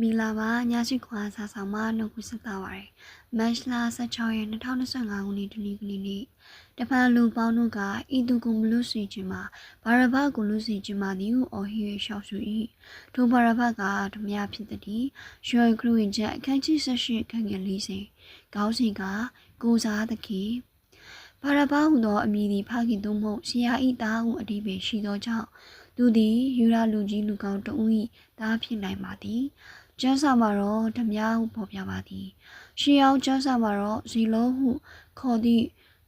မီလာပါညရှိခွာစာဆောင်မနှုတ်ခုဆက်တာပါတယ်မတ်လ16ရက်2025ခုနှစ်ဒီနေ့ကနေ့တပန်လူပေါင်းတို့ကဤသူကိုမလို့စီခြင်းမှာဘာရဘကိုလို့စီခြင်းမှာဒီကိုအော်ဟီရရှောက်စု၏ထိုဘာရဘကဓမြဖြစ်သည်ရွှေခရူဝင်ချက်အခန်းကြီး18ခန်းငယ်40ခေါင်းစဉ်ကကိုစားသခင်ဘာရဘဟူသောအမည်သည်ဖခင်သို့မဟုတ်ဆရာဤသားဟုအတိပင်ရှိသောကြောင့်သူသည်ယူရလူကြီးလူကောင်းတဦး၏သားဖြစ်နိုင်ပါသည် ကျမ်းစာမှာတော့ဓမြဟုဖော်ပြပါသည်ရှေးအောင်ကျမ်းစာမှာတော့ဇီလုံးဟုခေါ်သည့်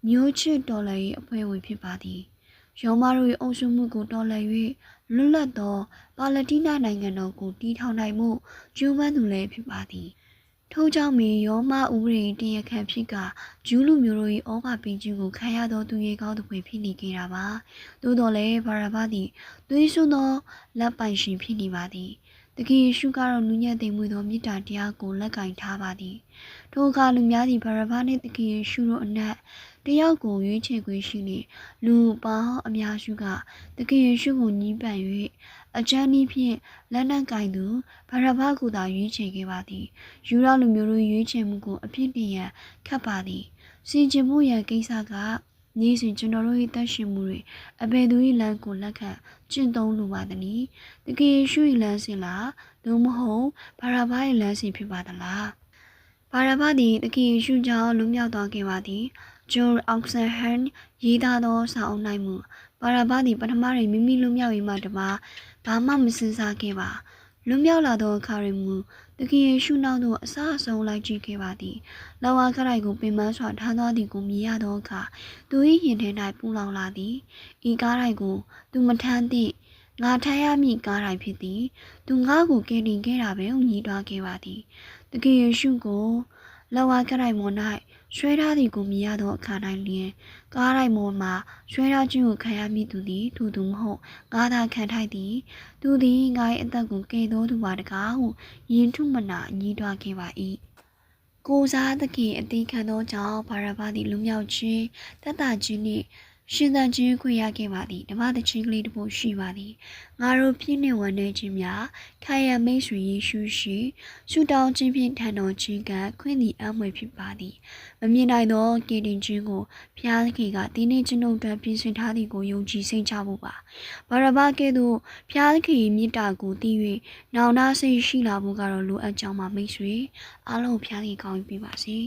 မျိုးချစ်တော်လည်းအဖွဲ့ဝင်ဖြစ်ပါသည်ရောမတို့၏အုပ်စုမှုကိုတော်လှန်၍လွတ်လပ်သောပါလက်တီနာနိုင်ငံတော်ကိုတည်ထောင်နိုင်မှုကျိုးပန်းသူလည်းဖြစ်ပါသည်ထို့ကြောင့်မင်းရောမဥပဒေတရားခံဖြစ်ကဂျူးလူမျိုးတို့၏ဩဃပင်ကြီးကိုခံရသောသူရေကောင်းသူတွေဖြစ်နေကြတာပါသို့တော်လည်းဘာရဘသည်သွေးစွန်းသောလက်ပိုင်ရှင်ဖြစ်နေပါသည် တကယ်ယေရှုကတော့နူးညံ့သိမ်မွေ့သောမေတ္တာတရားကိုလက်ကင်ထားပါသည်ထိုအခါလူများသည်ဘာရဘနှင့်တကယ်ယေရှုတို့အနက်တယောက်ကိုရွေးချယ်ခွင့်ရှိနေလူပေါင်းအများစုကတကယ်ယေရှုကိုညီးပန်၍အချမ်းဤဖြင့်လက်နက်ကင်သူဘာရဘကိုသာရွေးချယ်ခဲ့ပါသည်ယူရလူမျိုးတို့ရွေးချယ်မှုကိုအဖြစ်တင်ရန်ခတ်ပါသည်စီကျင်မှုရန်ကိစ္စက နေ့စဉ်ကျွန်တော်တို့၏တတ်ရှင်မှုတွေအဘယ်သူ၏လမ်းကိုလက်ခံကျင့်သုံးလိုပါသနည်းတကယ်ယေရှု၏လမ်းစဉ်လားသို့မဟုတ်ဘာရဘ၏လမ်းစဉ်ဖြစ်ပါသလားဘာရဘသည်တကယ်ယေရှုကြောင့်လွတ်မြောက်သွားခဲ့ပါသည်ဂျိုအောက်ဆန်ဟန်ရေးသားသောစာအုပ်၌မူဘာရဘသည်ပထမတွင်မိမိလွတ်မြောက်ရေးမှတပါဘာမှမစင်စားခဲ့ပါ လွတ်မြောက်လာသောအခါတွင်မူတကယ်ယေရှုနောက်သို့အဆအဆုံးလိုက်ကြည့်ခဲ့ပါသည်။လောဝါခရိုင်ကိုပင်မစွာထားသောသည်ကိုမြင်ရသောအခါသူ၏ရင်ထဲ၌ပူလောင်လာသည်။ဤကားရိုက်ကိုသူမထမ်းသည့်ငါထမ်းရမည့်ကားရိုက်ဖြစ်သည်။သူငါ့ကိုကယ်တင်ခဲ့တာပဲဟုညီးတွားခဲ့ပါသည်။တကယ်ယေရှုကိုလောဝါခရိုင်မော်၌ ရွှဲထားသည်ကိုမြင်ရသောအခါ၌လျင်ကားရိုက်မော်မှာရွှဲထားခြင်းကိုခံရမည့်သူသည်ထိုသူမဟုတ်ငါသာခံထိုက်သည် သူသည်ငါ၏အသက်ကိုကယ်သောသူပါတကားဟုယင်ထုမနာညီးတွားခဲ့ပါ၏ကိုစားသခင်အသေးခံသောကြောင့်ဘာရဘသည်လူမြောက်ခြင်းတတ်တာခြင်းနှင့် ရှင်သန်ခြင်းခွင့်ရခဲ့ပါသည်ဓမ္မသချင်းကလေးတစ်ပုဒ်ရှိပါသည်ငါတို့ပြည့်နေဝန်နေခြင်းများခိုင်ရမိတ်ဆွေယေရှုရှိရှုတောင်းခြင်းဖြင့်ထံတော်ခြင်းကခွင့်သည်အမွေဖြစ်ပါသည်မမြင်နိုင်သောကယ်တင်ခြင်းကိုဘုရားသခင်ကတင်းနေခြင်းတို့အတွက်ပြင်ဆင်ထားသည်ကိုယုံကြည်စိတ်ချဖို့ပါဘာရဘကဲ့သို့ဘုရားသခင်မြတ်တာကိုသိ၍နောင်နာစိတ်ရှိလာဖို့ကတော့လိုအပ်ကြောင်းပါမိတ်ဆွေအားလုံးဘုရားသခင်ကောင်းပေးပါစေ